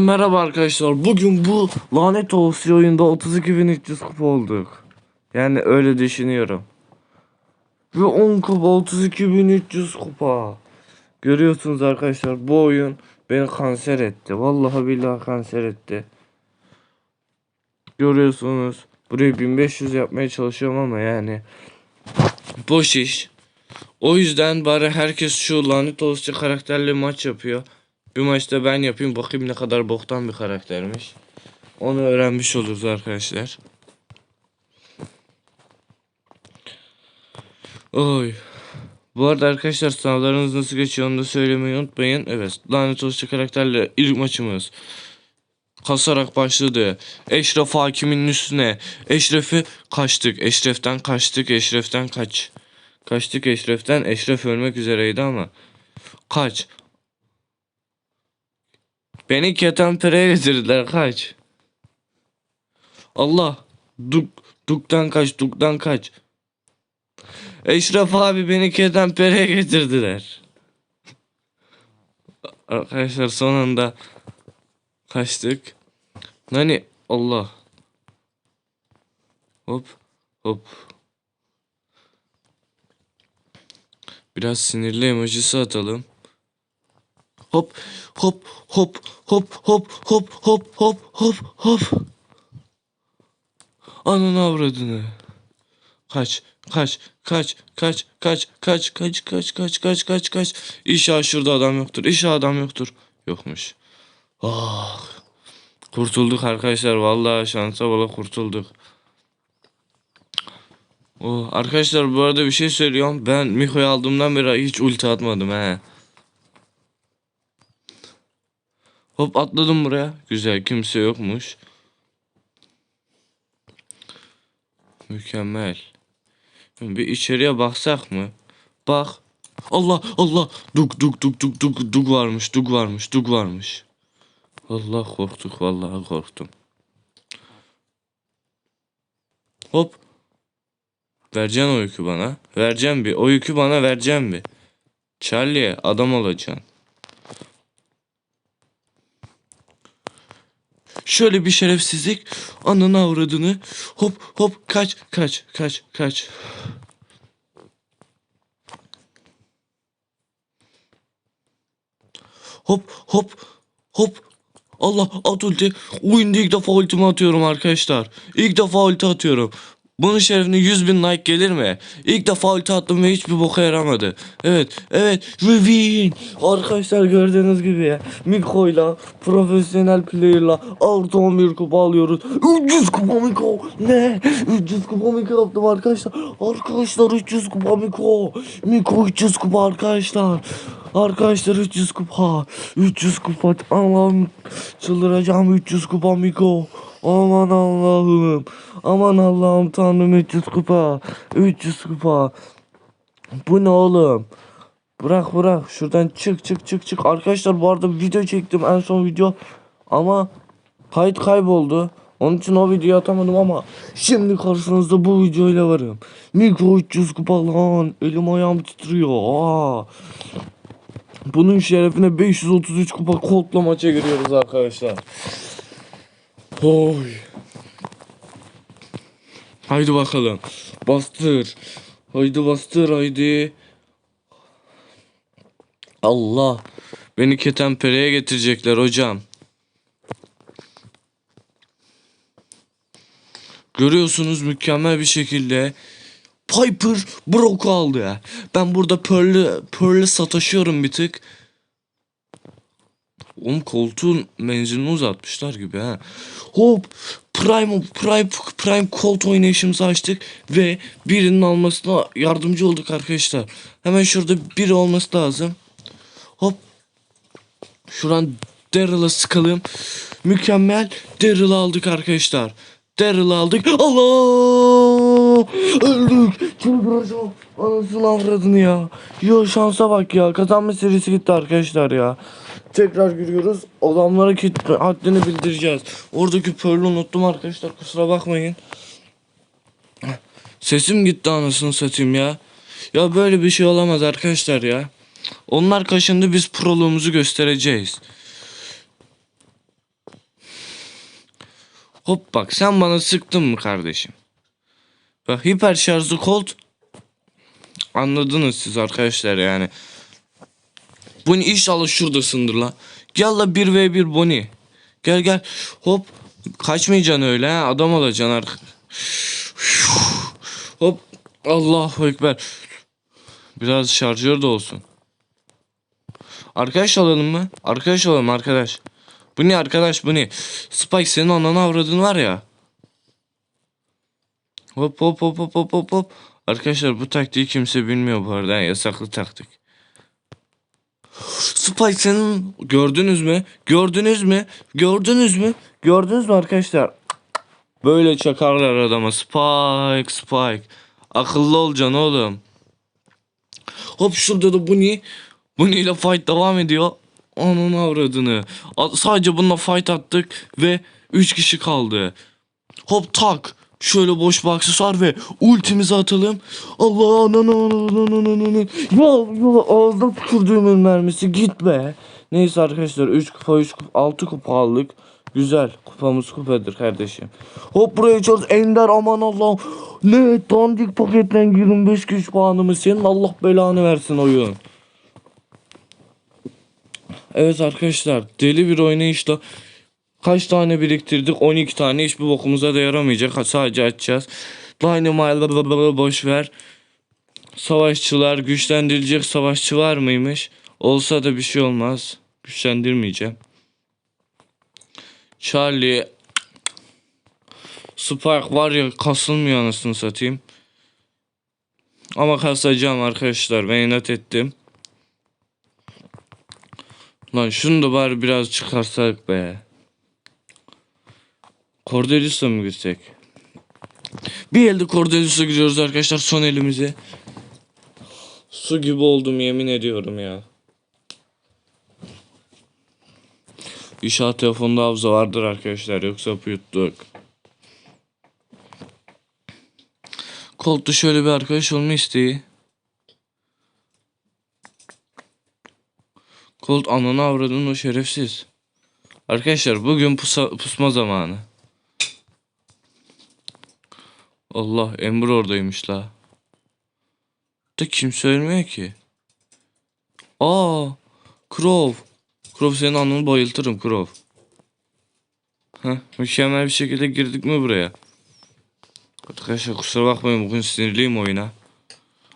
Merhaba arkadaşlar. Bugün bu lanet olası oyunda 32.300 kupa olduk. Yani öyle düşünüyorum. Ve 10 kupa 32.300 kupa. Görüyorsunuz arkadaşlar bu oyun beni kanser etti. Vallahi billahi kanser etti. Görüyorsunuz. Burayı 1500 yapmaya çalışıyorum ama yani boş iş. O yüzden bari herkes şu lanet olası karakterle maç yapıyor. Bir maçta ben yapayım bakayım ne kadar boktan bir karaktermiş. Onu öğrenmiş oluruz arkadaşlar. Oy. Bu arada arkadaşlar sınavlarınız nasıl geçiyor onu da söylemeyi unutmayın. Evet lanet olası karakterle ilk maçımız. Kasarak başladı. Eşref hakimin üstüne. Eşref'i kaçtık. Eşref'ten kaçtık. Eşref'ten kaç. Kaçtık Eşref'ten. Eşref ölmek üzereydi ama. Kaç. Beni ketenpereye getirdiler kaç. Allah. Duk, duktan kaç, duktan kaç. Eşref abi beni ketenpereye getirdiler. Arkadaşlar son anda kaçtık. Nani Allah. Hop hop. Biraz sinirli emojisi atalım. Hop hop hop hop hop hop hop hop hop hop. Ananı avradını. Kaç kaç kaç kaç kaç kaç kaç kaç kaç kaç kaç kaç. İnşallah şurada adam yoktur. İnşallah adam yoktur. Yokmuş. Ah. Kurtulduk arkadaşlar. Vallahi şansa bala kurtulduk. Oh, arkadaşlar bu arada bir şey söylüyorum. Ben Miko'yu aldığımdan beri hiç ulti atmadım he. Hop atladım buraya. Güzel kimse yokmuş. Mükemmel. Bir içeriye baksak mı? Bak. Allah Allah. Duk duk duk duk duk duk varmış. Duk varmış. Duk varmış. Allah korktuk vallahi korktum. Hop. Vereceksin o yükü bana. Vereceğim bir. O yükü bana vereceğim bir. Charlie adam olacaksın. Şöyle bir şerefsizlik. Ananı avradını. Hop hop kaç kaç kaç kaç. Hop hop hop. Allah at ulti. Oyunda ilk defa ultimi atıyorum arkadaşlar. İlk defa ulti atıyorum. Bunun şerefine 100 bin like gelir mi? İlk defa ulti attım ve hiçbir boka yaramadı. Evet, evet, Revin. Arkadaşlar gördüğünüz gibi ya. Miko'yla, profesyonel player'la artı 11 kupa alıyoruz. 300 kupa Miko. Ne? 300 kupa Miko yaptım arkadaşlar. Arkadaşlar 300 kupa Miko. Miko 300 kupa arkadaşlar. Arkadaşlar 300 kupa. 300 kupa. Allah'ım çıldıracağım 300 kupa Miko. Aman Allah'ım. Aman Allah'ım tanrım 300 kupa. 300 kupa. Bu ne oğlum? Bırak bırak. Şuradan çık çık çık çık. Arkadaşlar bu arada video çektim en son video. Ama kayıt kayboldu. Onun için o videoyu atamadım ama şimdi karşınızda bu videoyla varım. Mikro 300 kupa lan. Elim ayağım titriyor. Aa. Bunun şerefine 533 kupa kodla maça giriyoruz arkadaşlar. Oy. Haydi bakalım. Bastır. Haydi bastır haydi. Allah. Beni ketenpereye getirecekler hocam. Görüyorsunuz mükemmel bir şekilde Piper Brock'u aldı ya. Ben burada Pearl'ü Pearl'ü sataşıyorum bir tık. Oğlum koltuğun menzilini uzatmışlar gibi ha. Hop Prime Prime Prime Colt oynayışımızı açtık ve birinin almasına yardımcı olduk arkadaşlar. Hemen şurada biri olması lazım. Hop. Şuradan Daryl'a sıkalım. Mükemmel Daryl'ı aldık arkadaşlar. Daryl'ı aldık. Allah! Öldük. Çıldıracağım. Anasını avradını ya. Yo şansa bak ya. Kazanma serisi gitti arkadaşlar ya. Tekrar giriyoruz. Adamlara kit haddini bildireceğiz. Oradaki pearl'ü unuttum arkadaşlar. Kusura bakmayın. Sesim gitti anasını satayım ya. Ya böyle bir şey olamaz arkadaşlar ya. Onlar kaşındı biz proluğumuzu göstereceğiz. Hop bak sen bana sıktın mı kardeşim? Bak hiper şarjlı Colt anladınız siz arkadaşlar yani. Bunu inşallah şuradasındır la. Gel la 1v1 Bonnie. Gel gel. Hop. Kaçmayacaksın öyle ha. Adam olacaksın artık. Hop. Allahu Ekber. Biraz şarjör de olsun. Arkadaş olalım mı? Arkadaş olalım arkadaş. Bu ne arkadaş bu ne? Spike senin ananı avradın var ya. Hop hop hop hop hop hop hop. Arkadaşlar bu taktiği kimse bilmiyor bu arada. Yasaklı taktik. Spike senin gördünüz mü? Gördünüz mü? Gördünüz mü? Gördünüz mü arkadaşlar? Böyle çakarlar adama. Spike, Spike. Akıllı olacaksın oğlum. Hop şurada da Bunny. Bunny ile fight devam ediyor. Onun avradını. Sadece bununla fight attık ve 3 kişi kaldı. Hop tak. Şöyle boş bir aksesuar ve ultimizi atalım. Allah anan anan anan ağzına tükürdüğümün mermisi git be. Neyse arkadaşlar 3 kupa 3 kupa 6 kupa aldık. Güzel kupamız kupadır kardeşim. Hop buraya çalış Ender aman Allah'ım. Ne dandik paketten 25 güç puanımız senin Allah belanı versin oyun. Evet arkadaşlar deli bir oynayışla kaç tane biriktirdik 12 tane hiçbir bokumuza da yaramayacak sadece açacağız. Dynamite boş ver. Savaşçılar güçlendirilecek savaşçı var mıymış? Olsa da bir şey olmaz. Güçlendirmeyeceğim. Charlie Spark var ya kasılmıyor anasını satayım. Ama kasacağım arkadaşlar ben inat ettim. Lan şunu da bari biraz çıkarsak be. Cordelius'a mı gitsek? Bir elde Cordelius'a gidiyoruz arkadaşlar son elimize. Su gibi oldum yemin ediyorum ya. İnşallah telefonda hafıza vardır arkadaşlar yoksa yuttuk. Colt'ta şöyle bir arkadaş olma isteği. Colt ananı avradın o şerefsiz. Arkadaşlar bugün pusa, pusma zamanı. Allah Ember oradaymış la. Da kim söylemiyor ki? Aa, Crow. Crow senin anını bayıltırım Crow. Heh, mükemmel bir şekilde girdik mi buraya? Arkadaşlar kusura bakmayın bugün sinirliyim oyuna.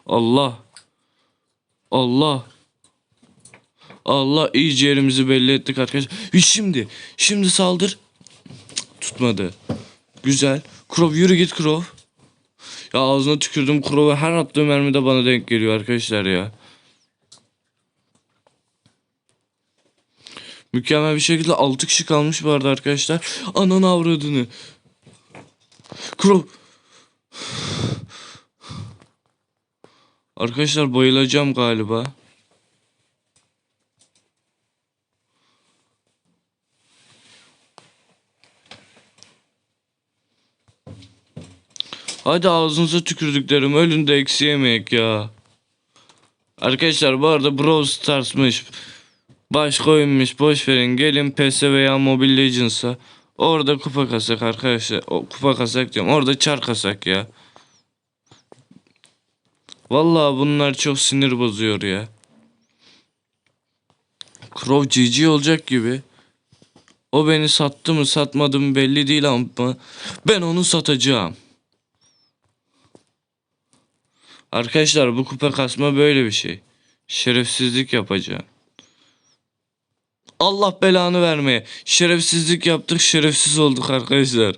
Allah. Allah. Allah iyice yerimizi belli ettik arkadaşlar. Şimdi. Şimdi saldır. Tutmadı. Güzel. Krov yürü git Krov. Ya ağzına tükürdüm Krov'a her attığım mermi de bana denk geliyor arkadaşlar ya. Mükemmel bir şekilde 6 kişi kalmış arada arkadaşlar. Ananı avradını. Krov. Arkadaşlar bayılacağım galiba. Hadi ağzınıza tükürdüklerim ölün de eksi yemek ya. Arkadaşlar bu arada Brawl Stars'mış. Başka oyunmuş boş verin gelin PS veya Mobile Legends'a. Orada kupa kasak arkadaşlar. O, kupa kasak diyorum. Orada çar kasak ya. Vallahi bunlar çok sinir bozuyor ya. Crow GG olacak gibi. O beni sattı mı satmadı mı belli değil ama ben onu satacağım. Arkadaşlar bu kupa kasma böyle bir şey. Şerefsizlik yapacağım. Allah belanı vermeye. Şerefsizlik yaptık, şerefsiz olduk arkadaşlar.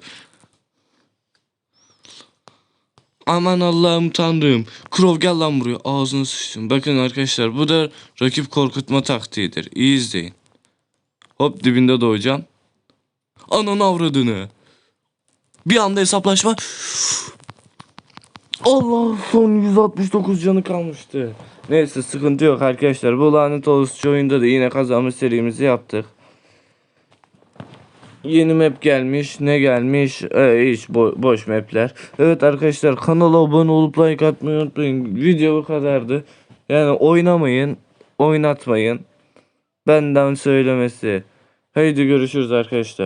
Aman Allah'ım tanrım. Krov gel lan buraya. Ağzını sıçtım. Bakın arkadaşlar bu da rakip korkutma taktiğidir. İyi izleyin. Hop dibinde doğacağım. Ananı avradını. Bir anda hesaplaşma. Allah son 169 canı kalmıştı. Neyse sıkıntı yok arkadaşlar. Bu lanet olası oyunda da yine kazanma serimizi yaptık. Yeni map gelmiş. Ne gelmiş? Ee, hiç bo- boş mapler. Evet arkadaşlar kanala abone olup like atmayı unutmayın. Video bu kadardı. Yani oynamayın. Oynatmayın. Benden söylemesi. Haydi görüşürüz arkadaşlar.